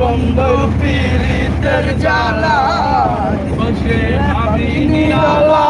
বন্ধু পীড়িতের জ্বালা বসে আমি নিরালায়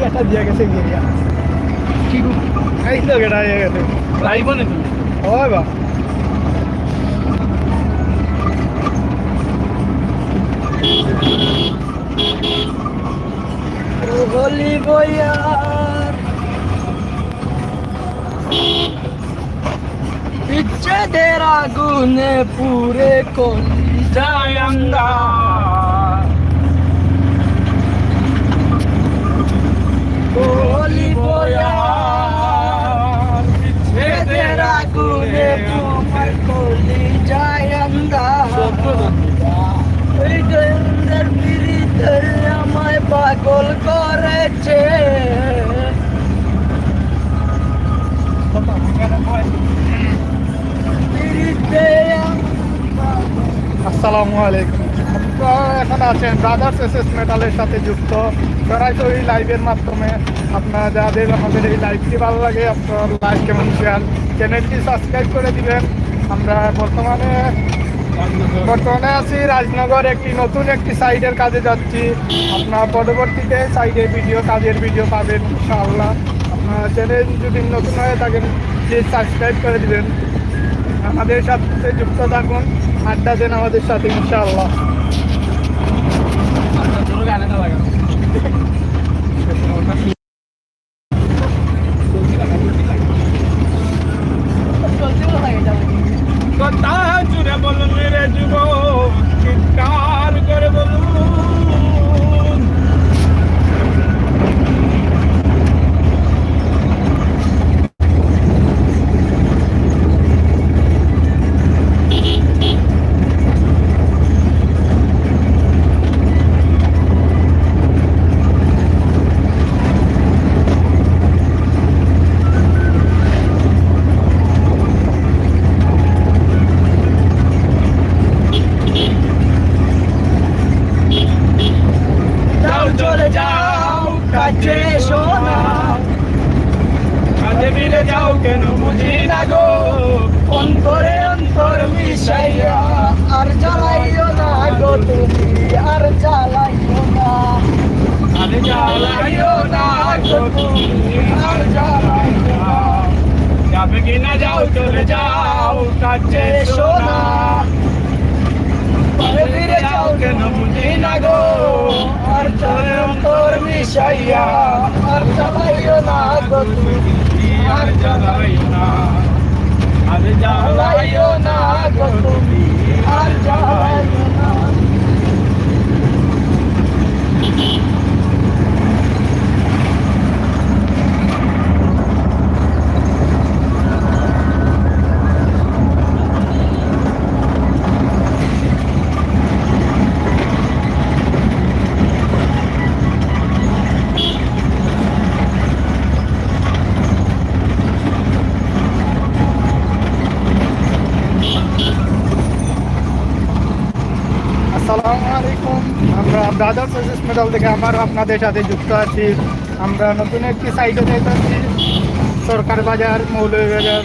কি একটা দিয়ে গেছে গিয়ে কি এই তো গেটা দিয়ে গেছে। লাইভ নাকি হয় বা? হোলি বইয়ার বিচ্ছেদের আগুনে পুরে কলি যায় আমায় পাগল করেছে। আসসালামু আলাইকুম। এখন আছেন ব্রাদার্স এস এস মেটালের সাথে যুক্ত। সরাসরি লাইভের মাধ্যমে আপনারা যাদের আমাদের এই লাইভটি ভালো লাগে, আপনারা লাইক এবং শেয়ার চ্যানেলটি সাবস্ক্রাইব করে দিবেন। আমরা বর্তমানে বর্তমানে আছি রাজনগর, একটি নতুন একটি সাইডের কাজে যাচ্ছি। আপনার পরবর্তীতে সাইডের ভিডিও কাজের ভিডিও পাবেন, ইনশাআল্লাহ। আপনার চ্যানেল যদি নতুন হয়ে থাকেন প্লিজ সাবস্ক্রাইব করে দিবেন। আমাদের সাথে যুক্ত থাকুন, আড্ডা দেন আমাদের সাথে, ইনশাআল্লাহ। talaga. গো অন্তরে অন্তর মিশাইয়া আর জ্বালাইও না গো তুমি আর জ্বালাইও না। আরে জ্বালাইও না গো তুমি আর জ্বালাইও না। যাবে কিনা যাও চলে যাও কাছে সোনা পরে ফিরে যাও কেন বুঝি না গো। আর চলে অন্তর মিশাইয়া আর জ্বালাইও না গো তুমি আর জ্বালাইও না। আরে জ্বালাইও না তুমি আর জ্বালাইও না আসসালামু আলাইকুম। আমরা ব্রাদার্স মেটাল থেকে আবার আপনাদের সাথে যুক্ত আছি। আমরা নতুন একটি সাইডে যাইতেছি সরকার বাজার মৌলভীবাজার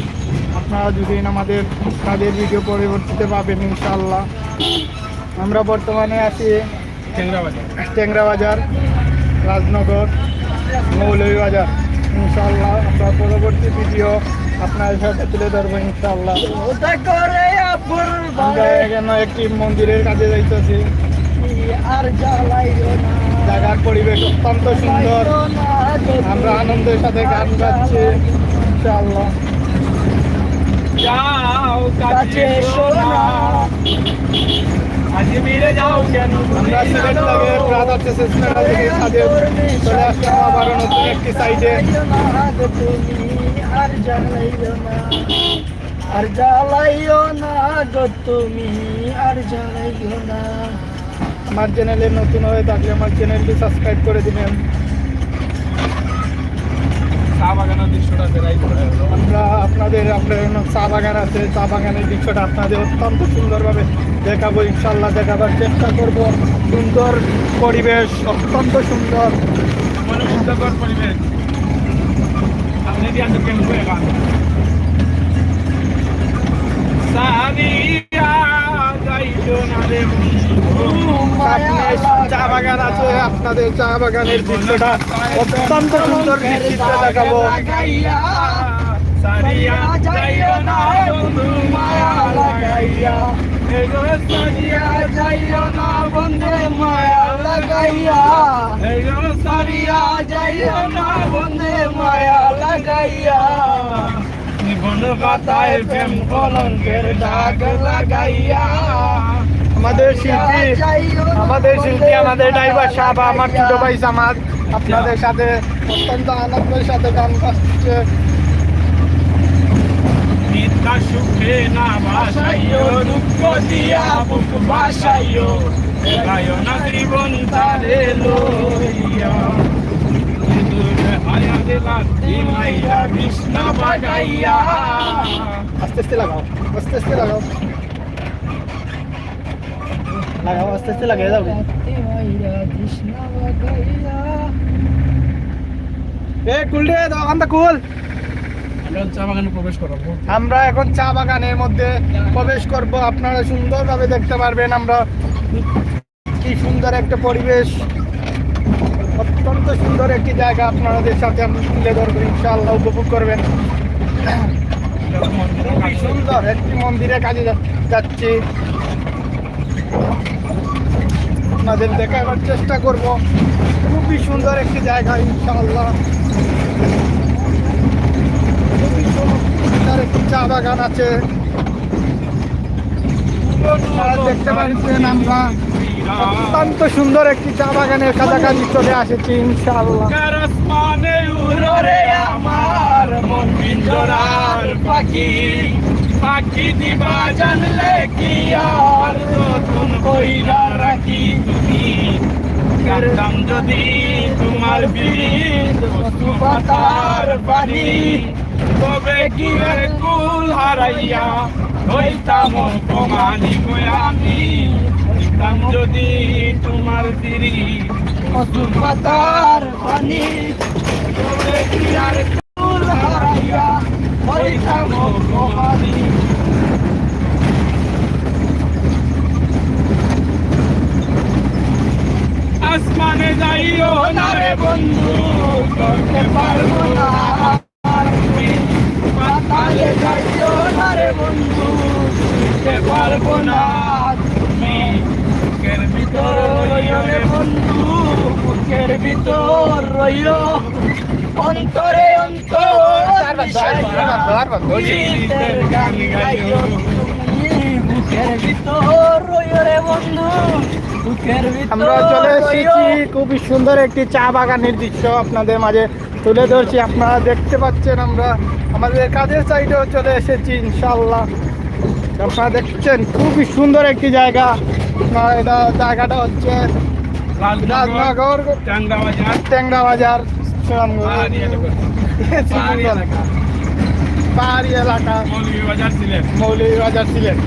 আপনারা যদি আমাদের কাজের ভিডিও পরবর্তীতে পাবেন ইনশাল্লাহ আমরা বর্তমানে আছি টেংরা বাজার। টেংরা বাজার রাজনগর মৌলভীবাজার ইনশাল্লাহ আমরা পরবর্তী ভিডিও আপনার সাথে তুলে ধরবো ইনশাল্লাহ এখানে একটি মন্দিরের কাছে যাইতেছি। আর জায়গার পরিবেশ অত্যন্ত সুন্দর। আমরা আনন্দের সাথে গান গাচ্ছি। আমরা সিলেট লাগে ব্রাদার চলে আসলাম আবার নতুন একটি সাইডে আর না। আর জ্বালাইও না গো তুমি আর জ্বালাইও না। আমার চ্যানেলে নতুন হয়ে থাকলে আমার চ্যানেলটি সাবস্ক্রাইব করে দিবেন। চা বাগানের দৃশ্যটা আমরা আপনাদের আপনার চা বাগান আছে। চা বাগানের দৃশ্যটা আপনাদের অত্যন্ত সুন্দরভাবে দেখাবো ইনশাল্লাহ দেখাবার চেষ্টা করব। সুন্দর পরিবেশ অত্যন্ত সুন্দর। মনোমুগ্ধকর পরিবেশ। আপনি দিয়ে আসো কেমন করে গান সারিয়া যাইতো না রে আপনি চা বাগান আছে আপনাদের চা বাগানের দৃশ্যটা অত্যন্ত সুন্দর দৃশ্যটা দেখাবো। সারিয়া যাইও না বন্ধু মায়া লাগাইয়া। আমাদের শিল্পী আমাদের শিল্পী আমাদের ড্রাইভার সাহেব আমার ছোট ভাই সামাদ আপনাদের সাথে অত্যন্ত আনন্দের সাথে গান মিথ্যা সুখে না ভাসাইও দুঃখ দিয়া বুক না জীবন তারে লইয়া আস্তে আস্তে লাগাও, আস্তে আস্তে লাগাও। লাগাও, আস্তে আস্তে লাগিয়ে বাগানে আমরা এখন চা বাগানের মধ্যে প্রবেশ করব। আপনারা সুন্দরভাবে দেখতে পারবেন আমরা কি সুন্দর একটা পরিবেশ। অত্যন্ত সুন্দর একটি জায়গা আপনাদের সাথে আমি তুলে ধরবো, ইনশাআল্লাহ উপভোগ করবেন। খুবই সুন্দর একটি মন্দিরের কাজে যাচ্ছি। আপনাদের দেখাবার চেষ্টা করব। খুবই সুন্দর একটি জায়গা, ইনশাআল্লাহ। খুবই সুন্দর একটি চা বাগান আছে। দেখতে পাচ্ছেন আমরা অত্যন্ত সুন্দর একটি চা বাগানের কাছাকাছি চলে আসেছি, ইনশাআল্লাহ। পাখি। পাখি দিবা জানলে কি আর নতুন কইরা যদি তোমার তবে কি কুল হারাইয়া হইতাম অপমানি আমি? হইতাম যদি তোমার দিরি মধুর পাতার পানি হারাইয়া হইতাম অপমানি আসমানে যাইও না রে বন্ধু করতে পারব না পাতালে যাইও না রে বন্ধু করতে পারব না বুকের ভিতর রইও রে বন্ধু বুকের ভিতর রইও অন্তরে অন্তর বুকের ভিতর রইও রে বন্ধু আমরা চলে এসেছি খুবই সুন্দর একটি চা বাগানের দৃশ্য আপনাদের মাঝে তুলে ধরছি। আপনারা দেখতে পাচ্ছেন আমরা আমাদের কাজের সাইডেও চলে এসেছি ইনশাল্লাহ আপনারা দেখছেন খুবই সুন্দর একটি জায়গা। আপনারা এটা জায়গাটা হচ্ছে রাজনগর ট্যাংরা বাজার পাহাড়ি এলাকা। মৌলভীবাজার সিলেট।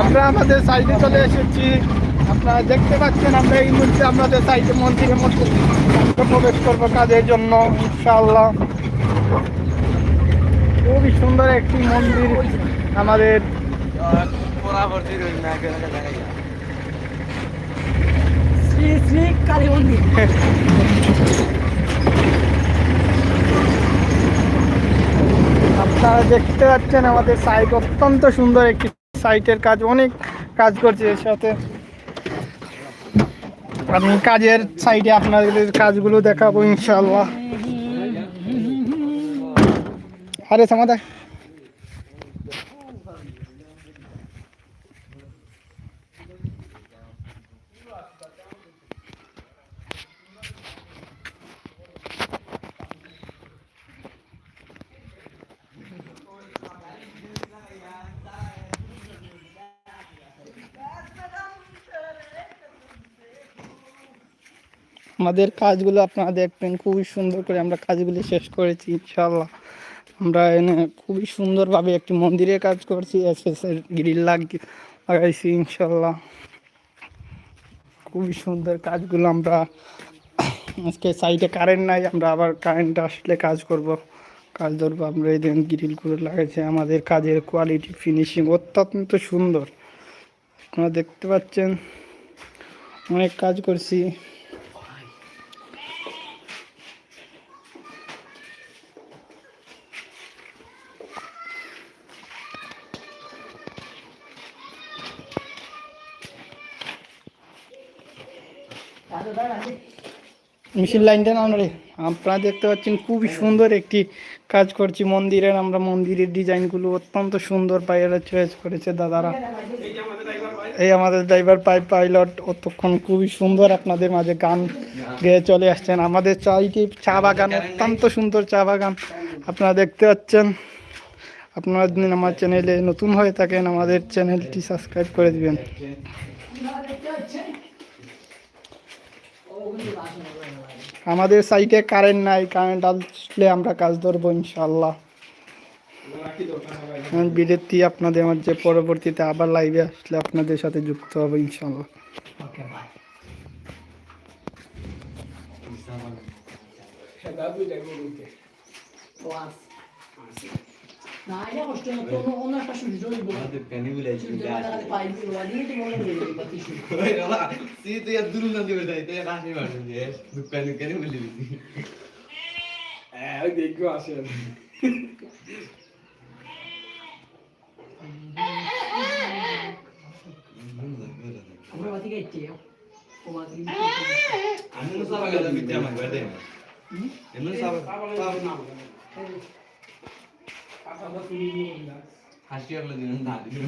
আমরা আমাদের সাইডে চলে এসেছি। আপনারা দেখতে পাচ্ছেন আমরা এই মুহূর্তে আমাদের সাইডে মন্দিরের মধ্যে প্রবেশ করব কাজের জন্য ইনশাআল্লাহ। খুবই সুন্দর একটি মন্দির আমাদের আপনারা দেখতে পাচ্ছেন আমাদের সাইট অত্যন্ত সুন্দর একটি সাইটের কাজ, অনেক কাজ করছে এর সাথে। আমি কাজের সাইডে আপনাদের কাজগুলো দেখাবো ইনশাল্লাহ আরে, সমাদা। আমাদের কাজগুলো আপনারা দেখবেন, খুবই সুন্দর করে আমরা কাজগুলি শেষ করেছি ইনশাল্লাহ আমরা এনে খুবই সুন্দরভাবে একটি মন্দিরের কাজ করছি এস এস এর গ্রিল লাগিয়ে লাগাইছি ইনশাল্লাহ খুবই সুন্দর কাজগুলো আমরা আজকে সাইডে কারেন্ট নাই, আমরা আবার কারেন্ট আসলে কাজ করব। কাজ ধরবো, আমরা এই দিন গ্রিলগুলো লাগাইছি, আমাদের কাজের কোয়ালিটি ফিনিশিং অত্যন্ত সুন্দর। আপনারা দেখতে পাচ্ছেন, অনেক কাজ করছি। মিছিল লাইনটা না রে। আপনারা দেখতে পাচ্ছেন খুবই সুন্দর একটি কাজ করছি মন্দিরের। আমরা মন্দিরের ডিজাইনগুলো অত্যন্ত সুন্দর পাইরা চয়েস করেছে দাদারা। এই আমাদের ড্রাইভার পাই পাইলট অতক্ষণ খুবই সুন্দর আপনাদের মাঝে গান গেয়ে চলে আসছেন। আমাদের চাইটি চা বাগান, অত্যন্ত সুন্দর চা বাগান। আপনারা দেখতে পাচ্ছেন, আপনারা যদি আমার চ্যানেলে নতুন হয়ে থাকেন, আমাদের চ্যানেলটি সাবস্ক্রাইব করে দিবেন। আমাদের সাইটে কারেন্ট নাই কারেন্ট আসলে আমরা কাজ ধরবো ইনশাল্লাহ আমি বিরতি আপনাদের যে পরবর্তীতে আবার লাইভে আসলে আপনাদের সাথে যুক্ত হবে ইনশাল্লাহ না এটা কষ্ট না কোনো অন্য একটা সুযোগ হইব সুযোগ লাগাতে পাইবি ওরা দিয়ে তো মনে করে দিবি বাকি সুযোগ দেখো আসেন আমরা বাতি গাইতে ও বাতি ആ സഭ സ്വീകരിക്കുന്നില്ല കർഷികരുടെ ദിനം നാല്